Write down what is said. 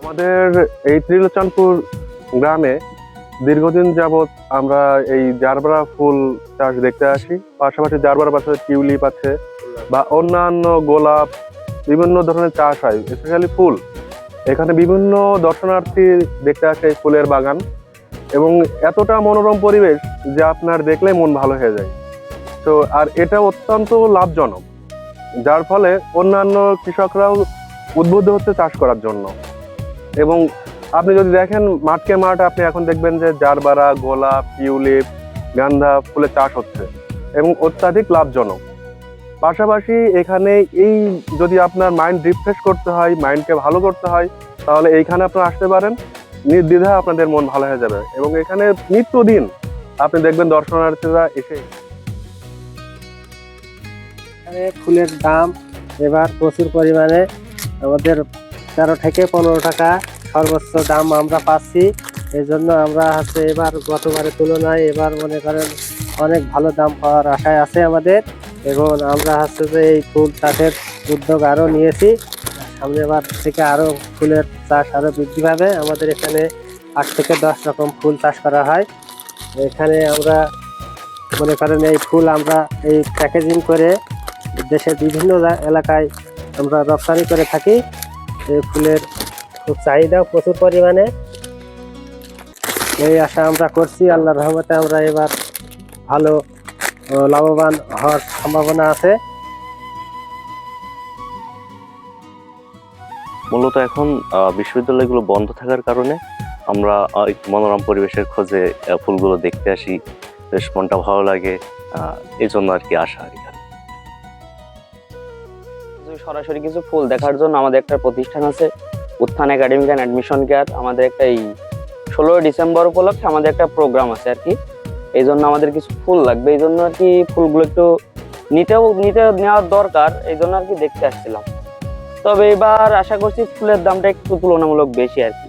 আমাদের এই ত্রিলোচনপুর গ্রামে দীর্ঘদিন যাবৎ আমরা এই জারবারা ফুল চাষ দেখতে আসি। পাশাপাশি জারবারা পাশে টিউলিপ আছে বা অন্যান্য গোলাপ, বিভিন্ন ধরনের চাষ হয় স্পেশালি ফুল। এখানে বিভিন্ন দর্শনার্থী দেখতে আসে এই ফুলের বাগান এবং এতটা মনোরম পরিবেশ যে আপনার দেখলে মন ভালো হয়ে যায়। তো, আর এটা অত্যন্ত লাভজনক, যার ফলে অন্যান্য কৃষকরাও উদ্বুদ্ধ হচ্ছে চাষ করার জন্য। এবং আপনি যদি দেখেন মাঠকে মাঠ, আপনি এখন দেখবেন যে জারবারা গোলাপ টিউলিপ, গান্ধা ফুলের চাষ হচ্ছে এবং অত্যাধিক লাভজনক। পাশাপাশি এখানে এই যদি আপনার মাইন্ড রিফ্রেশ করতে হয় মাইন্ডকে ভালো করতে হয়, তাহলে এইখানে আপনারা আসতে পারেন। নির্দ্বিধায় আপনাদের মন ভালো হয়ে যাবে এবং এখানে নিত্যদিন আপনি দেখবেন দর্শনার্থীরা এসে ফুলের দাম এবার প্রচুর পরিমাণে আমাদের তেরো থেকে পনেরো টাকা সর্বোচ্চ দাম আমরা পাচ্ছি। এই জন্য আমরা হচ্ছে এবার গতবারের তুলনায় এবার মনে করেন অনেক ভালো দাম পাওয়ার আশায় আছে আমাদের এবং আমরা হচ্ছে যে এই ফুল চাষের উদ্যোগ আরও নিয়েছি। সামনে বার থেকে আরও ফুলের চাষ আরও বৃদ্ধি পাবে। আমাদের এখানে আট থেকে দশ রকম ফুল চাষ করা হয়। এখানে আমরা মনে করেন এই ফুল আমরা এই প্যাকেজিং করে দেশের বিভিন্ন এলাকায় আমরা রপ্তানি করে থাকি। এই ফুলের খুব চাহিদা প্রচুর পরিমাণে। এই আশা আমরা করছি, আল্লাহর রহমতে আমরা এবার ভালো লাভবান হওয়ার সম্ভাবনা আছে। মূলত এখন বিশ্ববিদ্যালয়গুলো বন্ধ থাকার কারণে আমরা একটু মনোরম পরিবেশের খোঁজে ফুলগুলো দেখতে আসি। বেশ মনটা ভালো লাগে এই জন্য আর কি আসা আর কি। কিছু সরাসরি কিছু ফুল দেখার জন্য আমাদের একটা প্রতিষ্ঠান আছে, উত্থান একাডেমিক অ্যান্ড অ্যাডমিশন কেয়ার, আমাদের একটা এই ষোলোই ডিসেম্বর উপলক্ষে আমাদের একটা প্রোগ্রাম আছে আর কি। এই জন্য আমাদের কিছু ফুল লাগবে, এই জন্য আর কি ফুলগুলো একটু নিতেও, নিতে নেওয়ার দরকার, এই জন্য আর কি দেখতে আসছিলাম। তবে এবার আশা করছি ফুলের দামটা একটু তুলনামূলক বেশি আর কি।